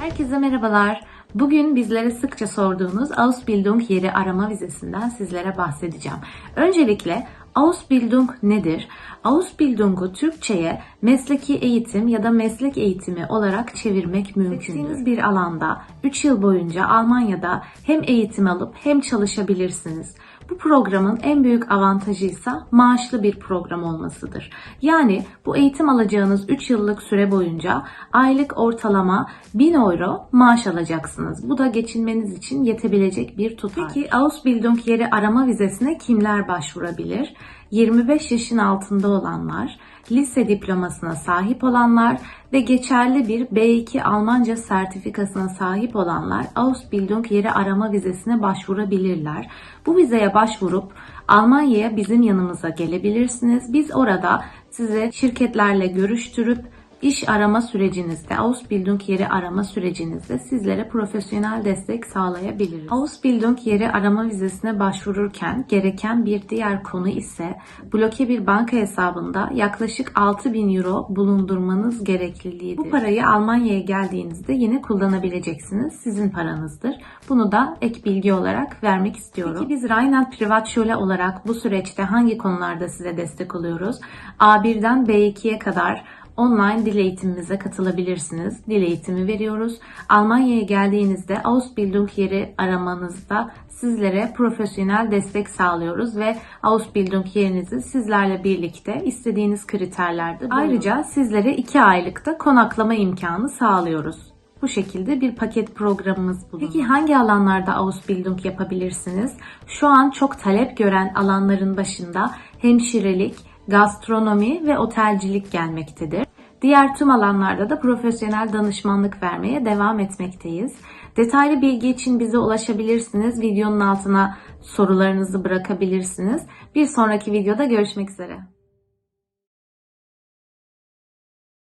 Herkese merhabalar. Bugün bizlere sıkça sorduğunuz Ausbildung yeri arama vizesinden sizlere bahsedeceğim. Öncelikle Ausbildung nedir? Ausbildung'u Türkçe'ye mesleki eğitim ya da meslek eğitimi olarak çevirmek mümkün. Seçtiğiniz bir alanda 3 yıl boyunca Almanya'da hem eğitim alıp hem çalışabilirsiniz. Bu programın en büyük avantajı ise maaşlı bir program olmasıdır. Yani bu eğitim alacağınız 3 yıllık süre boyunca aylık ortalama 1000 euro maaş alacaksınız. Bu da geçinmeniz için yetebilecek bir tutar. Peki Ausbildung yeri arama vizesine kimler başvurabilir? 25 yaşın altında olanlar, lise diplomasına sahip olanlar ve geçerli bir B2 Almanca sertifikasına sahip olanlar Ausbildung yeri arama vizesine başvurabilirler. Bu vizeye başvurup Almanya'ya bizim yanımıza gelebilirsiniz. Biz orada size şirketlerle görüştürüp İş arama sürecinizde, Ausbildung yeri arama sürecinizde sizlere profesyonel destek sağlayabiliriz. Ausbildung yeri arama vizesine başvururken gereken bir diğer konu ise bloke bir banka hesabında yaklaşık 6000 euro bulundurmanız gerekliliğidir. Bu parayı Almanya'ya geldiğinizde yine kullanabileceksiniz. Sizin paranızdır. Bunu da ek bilgi olarak vermek istiyorum. Peki biz Rheinland Privatschule olarak bu süreçte hangi konularda size destek oluyoruz? A1'den B2'ye kadar online dil eğitimimize katılabilirsiniz. Dil eğitimi veriyoruz. Almanya'ya geldiğinizde Ausbildung yeri aramanızda sizlere profesyonel destek sağlıyoruz ve Ausbildung yerinizi sizlerle birlikte istediğiniz kriterlerde Ayrıca sizlere 2 aylıkta konaklama imkanı sağlıyoruz. Bu şekilde bir paket programımız bulunuyor. Peki hangi alanlarda Ausbildung yapabilirsiniz? Şu an çok talep gören alanların başında hemşirelik, gastronomi ve otelcilik gelmektedir. Diğer tüm alanlarda da profesyonel danışmanlık vermeye devam etmekteyiz. Detaylı bilgi için bize ulaşabilirsiniz. Videonun altına sorularınızı bırakabilirsiniz. Bir sonraki videoda görüşmek üzere.